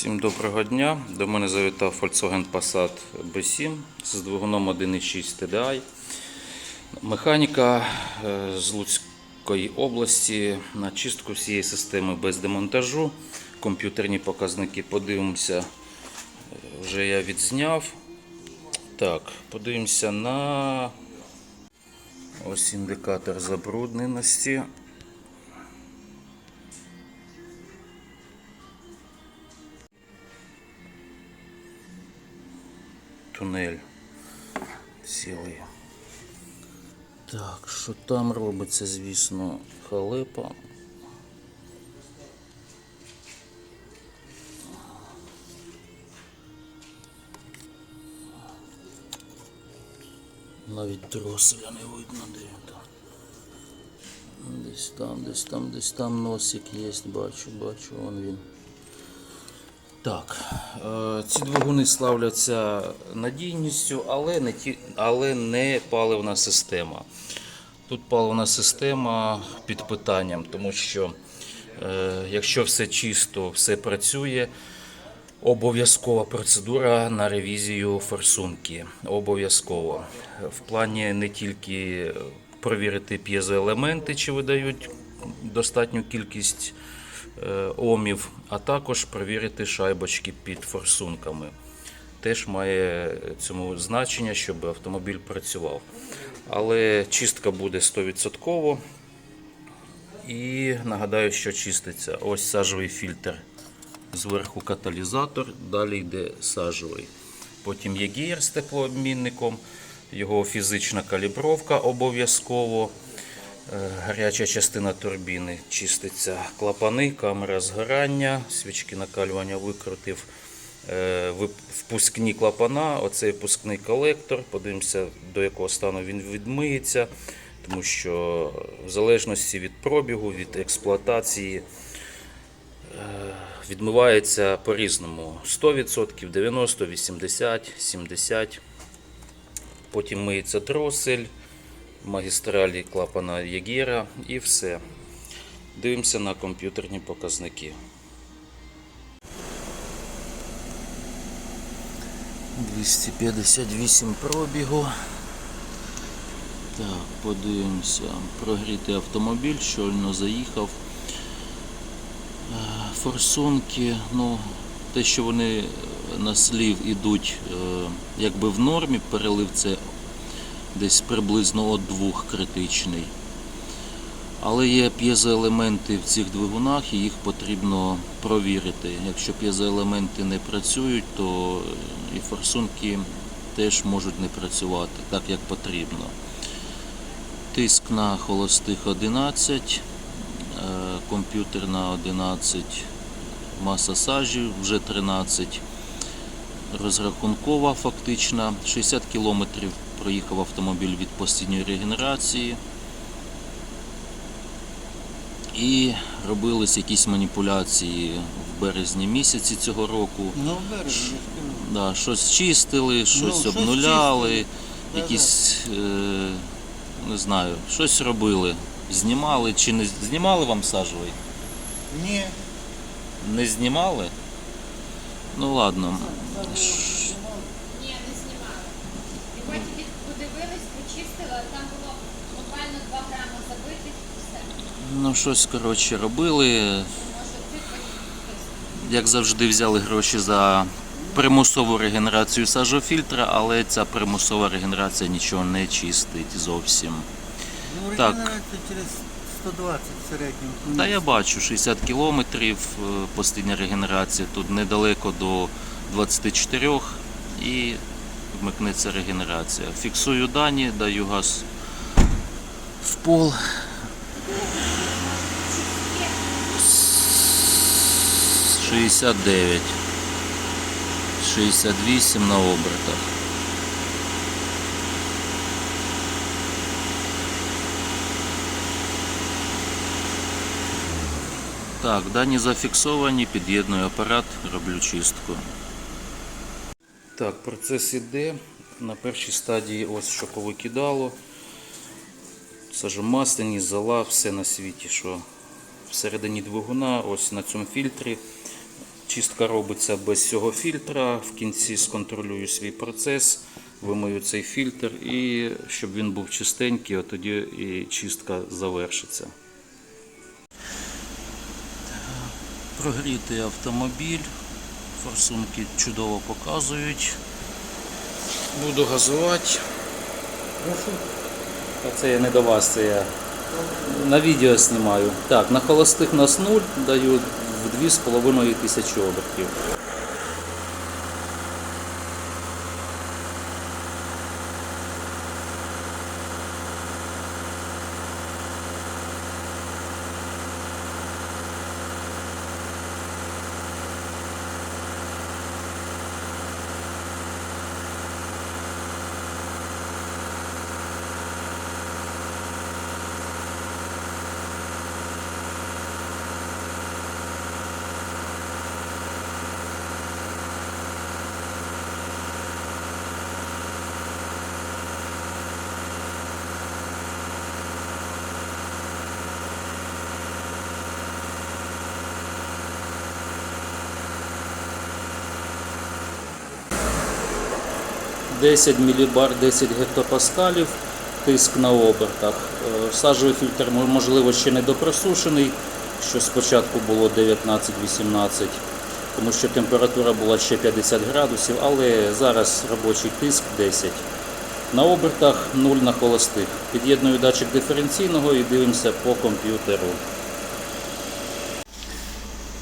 Всім доброго дня. До мене завітав Volkswagen Passat B7 з двигуном 1.6 TDI. Механіка е, з Луцької області на чистку всієї системи без демонтажу. Комп'ютерні показники подивимося. Е, Вже я відзняв. Так, подивимося на ось індикатор забрудненості. Тунель цілий. Так, що там робиться, звісно, халепа. Навіть дроселя не видно, де. Десь там, десь там, десь там носик є, бачу, бачу, вон він. Так, е, ці двигуни славляться надійністю, але не, ті, але не паливна система. Тут паливна система під питанням, тому що е, якщо все чисто, все працює, обов'язкова процедура на ревізію форсунки. Обов'язково. В плані не тільки провірити п'єзоелементи, чи видають достатню кількість омів, а також перевірити шайбочки під форсунками. Теж має цьому значення, щоб автомобіль працював. Але чистка буде 100%. І нагадаю, що чиститься. Ось сажовий фільтр. Зверху каталізатор, далі йде сажовий. Потім є гір з теплообмінником, його фізична калібровка обов'язково. Е, Гаряча частина турбіни чиститься клапани, камера згорання, свічки накалювання викрутив. Е, Впускні клапана, оцей впускний колектор. Подивимося, до якого стану він відмиється, тому що в залежності від пробігу, від експлуатації е, відмивається по-різному: 100%, 90%, 80-70%. Потім миється дросель, магістралі клапана Ягера і все. Дивимося на комп'ютерні показники. 258 пробігу. Так, подивимося. Прогрітий автомобіль, щойно заїхав. Е, Форсунки, ну, те, що вони на слів ідуть е, якби в нормі, перелив це десь приблизно от двох критичний. Але є п'єзоелементи в цих двигунах і їх потрібно провірити. Якщо п'єзоелементи не працюють, то і форсунки теж можуть не працювати так, як потрібно. Тиск на холостих 11, е, комп'ютер на 11, маса сажі вже 13, розрахункова фактична, 60 км проїхав автомобіль від постійної регенерації. І робились якісь маніпуляції в березні місяці цього року. Ну, бережно. Да, щось чистили, щось Ну, обнуляли. Да-да. якісь, е, не знаю, щось робили. Знімали чи не знімали вам сажовий? Ні. Не знімали? Ну ладно. Ні, не знімали. І потім від- подивились, почистили, там було буквально 2 грами забитих і все. Ну, щось, коротше, робили. Як завжди, взяли гроші за примусову регенерацію сажофільтра, але ця примусова регенерація нічого не чистить зовсім. Ну, Так. через 120 в середньому. Та я бачу 60 кілометрів е, постійна регенерація. Тут недалеко до 24 і вмикнеться регенерація. Фіксую дані, даю газ в пол. Шістдесят дев'ять. 68 на обертах. Так, дані зафіксовані, під'єдную апарат, роблю чистку. Так, процес іде. На першій стадії ось що повикидало. Сажомасляні, зола, все на світі, що всередині двигуна, ось на цьому фільтрі Чистка робиться без цього фільтра. В кінці сконтролюю свій процес, вимию цей фільтр і щоб він був чистенький, от тоді і чистка завершиться. Прогрітий автомобіль. Форсунки чудово показують. Буду газувати. А це я не до вас, це я на відео знімаю. Так, на холостих нас 0 даю в 2,5 тисячі обертів. – 10 мілібар, 10 гектопаскалів, тиск на обертах. Е, Сажовий фільтр можливо ще не допросушений, що спочатку було 19-18, тому що температура була ще 50 градусів, але зараз робочий тиск 10. На обертах 0 на холостих. Під'єдную датчик диференційного і дивимося по комп'ютеру.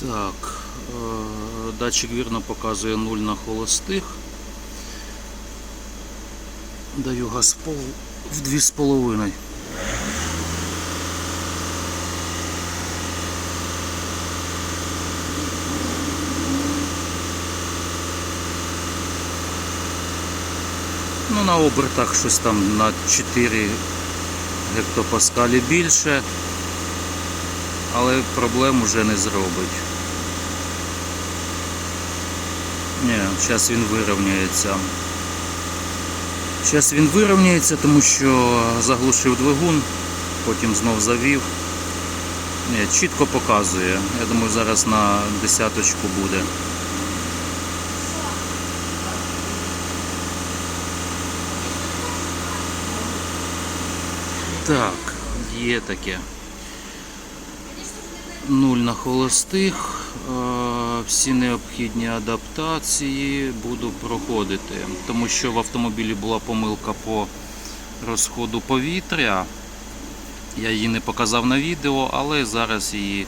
Так, е, датчик вірно показує 0 на холостих. Даю газ в пол в 2,5. Ну, на обертах щось там на 4 гектопаскалі більше, але проблем вже не зробить. Ні, зараз він вирівняється. Зараз він вирівняється, тому що заглушив двигун, потім знов завів. Чітко показує. Я думаю, зараз на десяточку буде. Так, є таке. Нуль на холостих. Всі необхідні адаптації буду проходити, тому що в автомобілі була помилка по розходу повітря. Я її не показав на відео, але зараз її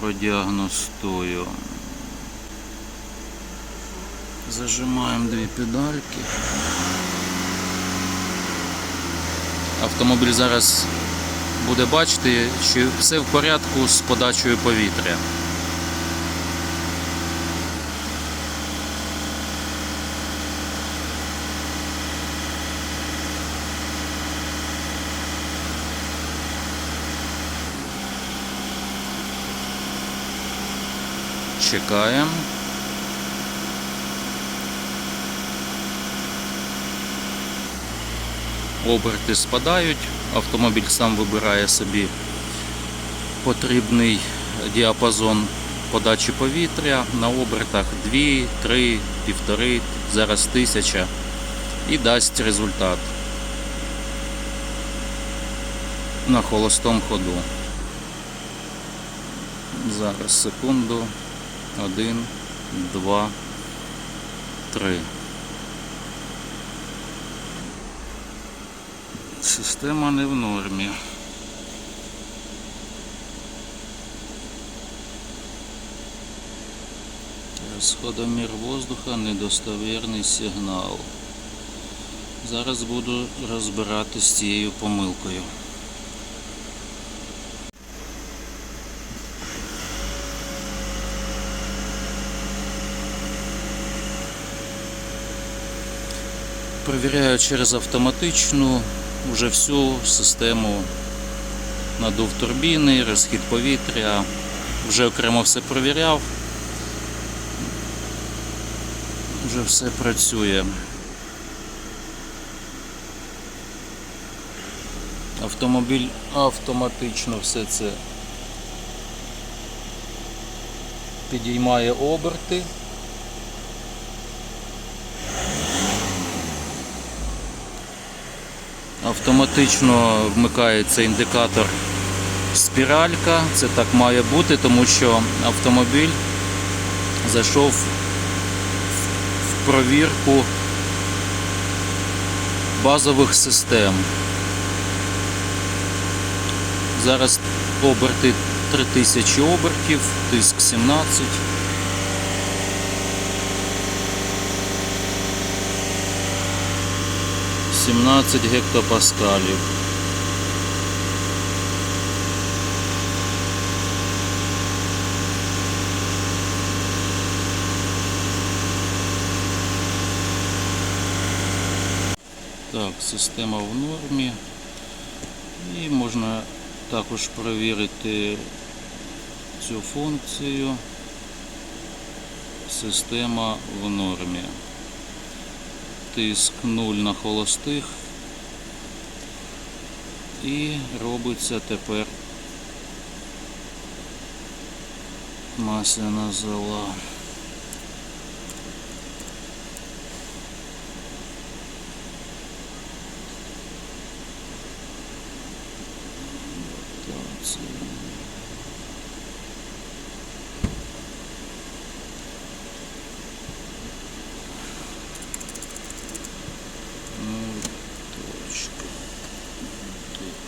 продіагностую. Зажимаємо дві педальки. Автомобіль зараз буде бачити, що все в порядку з подачею повітря. Чекаємо. Оберти спадають, автомобіль сам вибирає собі потрібний діапазон подачі повітря на обертах 2, 3, 1,5, зараз 1000 і дасть результат на холостому ходу. Зараз секунду. Один, два, три. Система не в нормі. Розходомір воздуха недостовірний сигнал. Зараз буду розбиратись з цією помилкою. Провіряю через автоматичну вже всю систему надув турбіни, розхід повітря. Вже окремо все провіряв. Вже все працює. Автомобіль автоматично все це підіймає оберти. Автоматично вмикається індикатор спіралька. Це так має бути, тому що автомобіль зайшов в провірку базових систем. Зараз оберти 3000 обертів, тиск 17. Сімнадцять гектопаскалів. Так, система в нормі. І можна також перевірити цю функцію. Система в нормі. Тиск 0 на холостих. І робиться тепер масляна зола. Це Ну, точка. Так.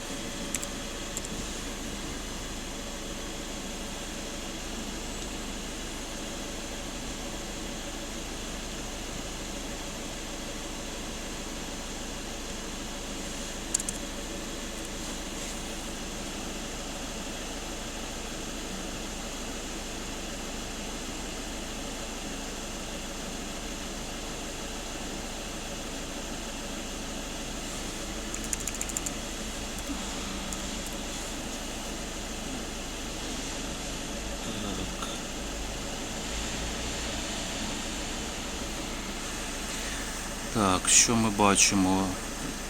Так, що ми бачимо?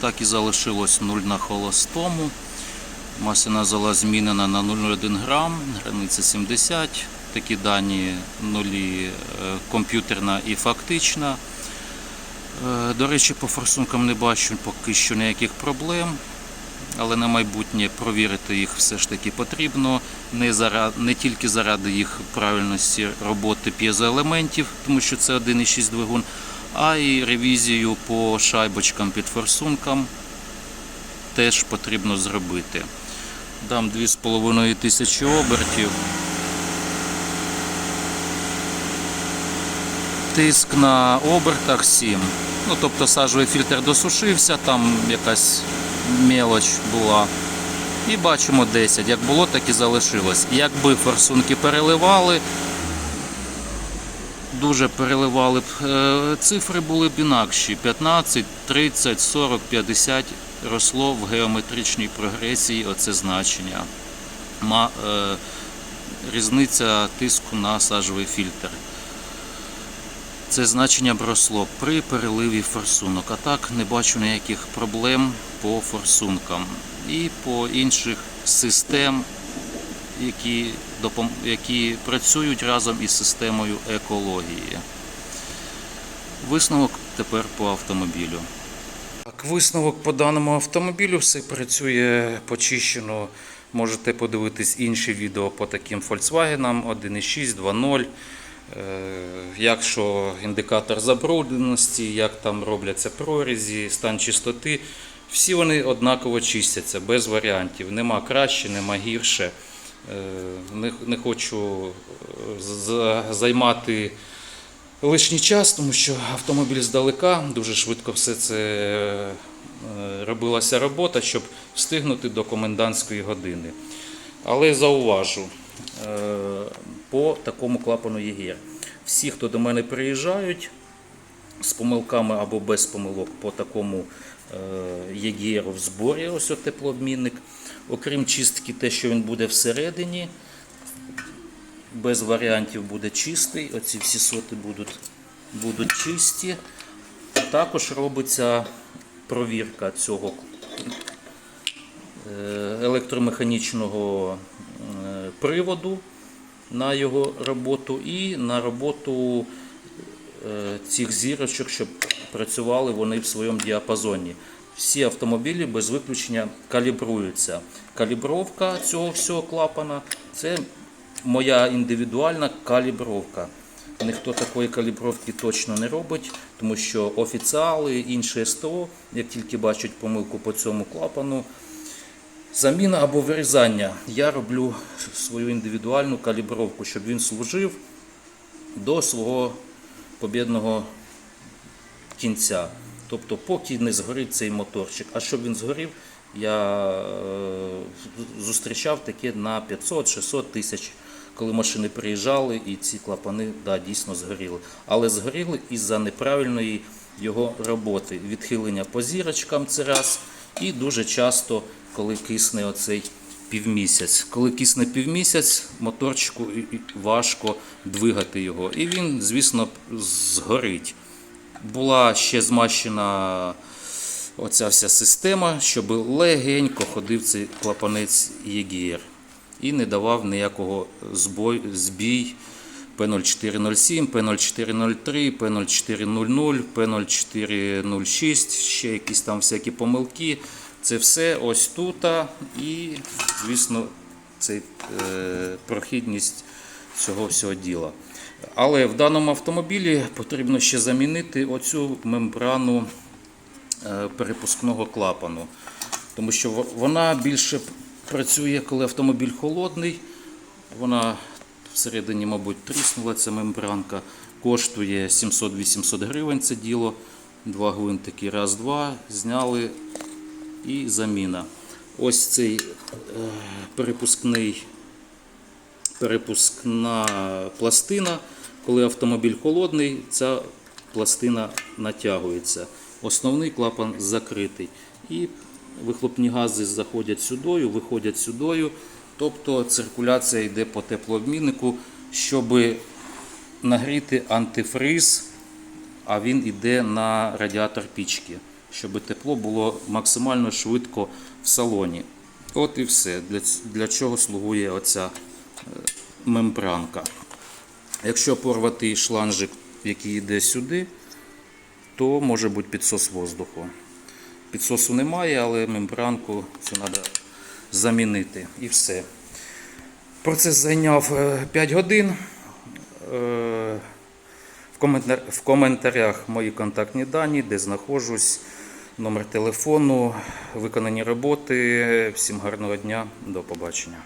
Так і залишилось 0 на холостому. Масляна зола змінена на 0,1 грам, границя 70. Такі дані нулі е, комп'ютерна і фактична. Е, До речі, по форсункам не бачу поки що ніяких проблем. Але на майбутнє провірити їх все ж таки потрібно. Не, заради, не тільки заради їх правильності роботи п'єзоелементів, тому що це 1,6 двигун, а й ревізію по шайбочкам під форсункам теж потрібно зробити. Дам 2,5 тисячі обертів. Тиск на обертах 7. Ну, тобто сажовий фільтр досушився, там якась мелоч була. І бачимо 10. Як було, так і залишилось. Якби форсунки переливали, дуже переливали б, е, цифри були б інакші. 15, 30, 40, 50 росло в геометричній прогресії оце значення. Е, різниця тиску на сажовий фільтр. Це значення б росло при переливі форсунок. А так не бачу ніяких проблем по форсункам і по інших систем, які, які працюють разом із системою екології. Висновок тепер по автомобілю. Так, висновок по даному автомобілю все працює почищено. Можете подивитись інші відео по таким Volkswagen 1.6, 2.0. Е, Якщо індикатор забрудненості, як там робляться прорізі, стан чистоти, всі вони однаково чистяться, без варіантів. Нема краще, нема гірше. Е, Не, хочу е, займати лишній час, тому що автомобіль здалека, дуже швидко все це е, робилася робота, щоб встигнути до комендантської години. Але зауважу по такому клапану ЄГР. Всі, хто до мене приїжджають з помилками або без помилок по такому ЄГР в зборі, ось теплообмінник, окрім чистки, те, що він буде всередині, без варіантів буде чистий. Оці всі соти будуть, будуть чисті. Також робиться провірка цього е, електромеханічного е, приводу на його роботу і на роботу е, цих зірочок, щоб працювали вони в своєму діапазоні. Всі автомобілі без виключення калібруються. Калібровка цього всього клапана це моя індивідуальна калібровка. Ніхто такої калібровки точно не робить, тому що офіціали, інші СТО, як тільки бачать помилку по цьому клапану, заміна або вирізання. Я роблю свою індивідуальну калібровку, щоб він служив до свого побідного кінця. Тобто, поки не згорить цей моторчик. А щоб він згорів, я е, зустрічав таке на 500-600 тисяч, коли машини приїжджали і ці клапани да, дійсно згоріли. Але згоріли із-за неправильної його роботи. Відхилення по зірочкам це раз. І дуже часто, коли кисне оцей півмісяць. Коли кисне півмісяць, моторчику важко двигати його. І він, звісно, згорить. Була ще змащена оця вся система, щоб легенько ходив цей клапанець ЄГР і не давав ніякого збой, збій P0407, P0403, P0400, P0406, ще якісь там всякі помилки. Це все ось тут. І, звісно, це е, прохідність цього всього діла. Але в даному автомобілі потрібно ще замінити оцю мембрану е, перепускного клапану. Тому що вона більше працює, коли автомобіль холодний. Вона всередині, мабуть, тріснула ця мембранка. Коштує 700-800 гривень це діло. Два гвинтики, раз, два, зняли і заміна. Ось цей е, перепускний перепускна пластина. Коли автомобіль холодний, ця пластина натягується. Основний клапан закритий. І вихлопні гази заходять сюдою, виходять сюдою. Тобто циркуляція йде по теплообміннику, щоб нагріти антифриз, а він йде на радіатор пічки, щоб тепло було максимально швидко в салоні. От і все. Для, для чого слугує оця е, мембранка. Якщо порвати шланжик, який йде сюди, то може бути підсос воздуху. Підсосу немає, але мембранку цю треба замінити і все. Процес зайняв е, 5 годин. Е, В коментар- в коментарях мої контактні дані, де знаходжусь, номер телефону, виконані роботи. Всім гарного дня, до побачення.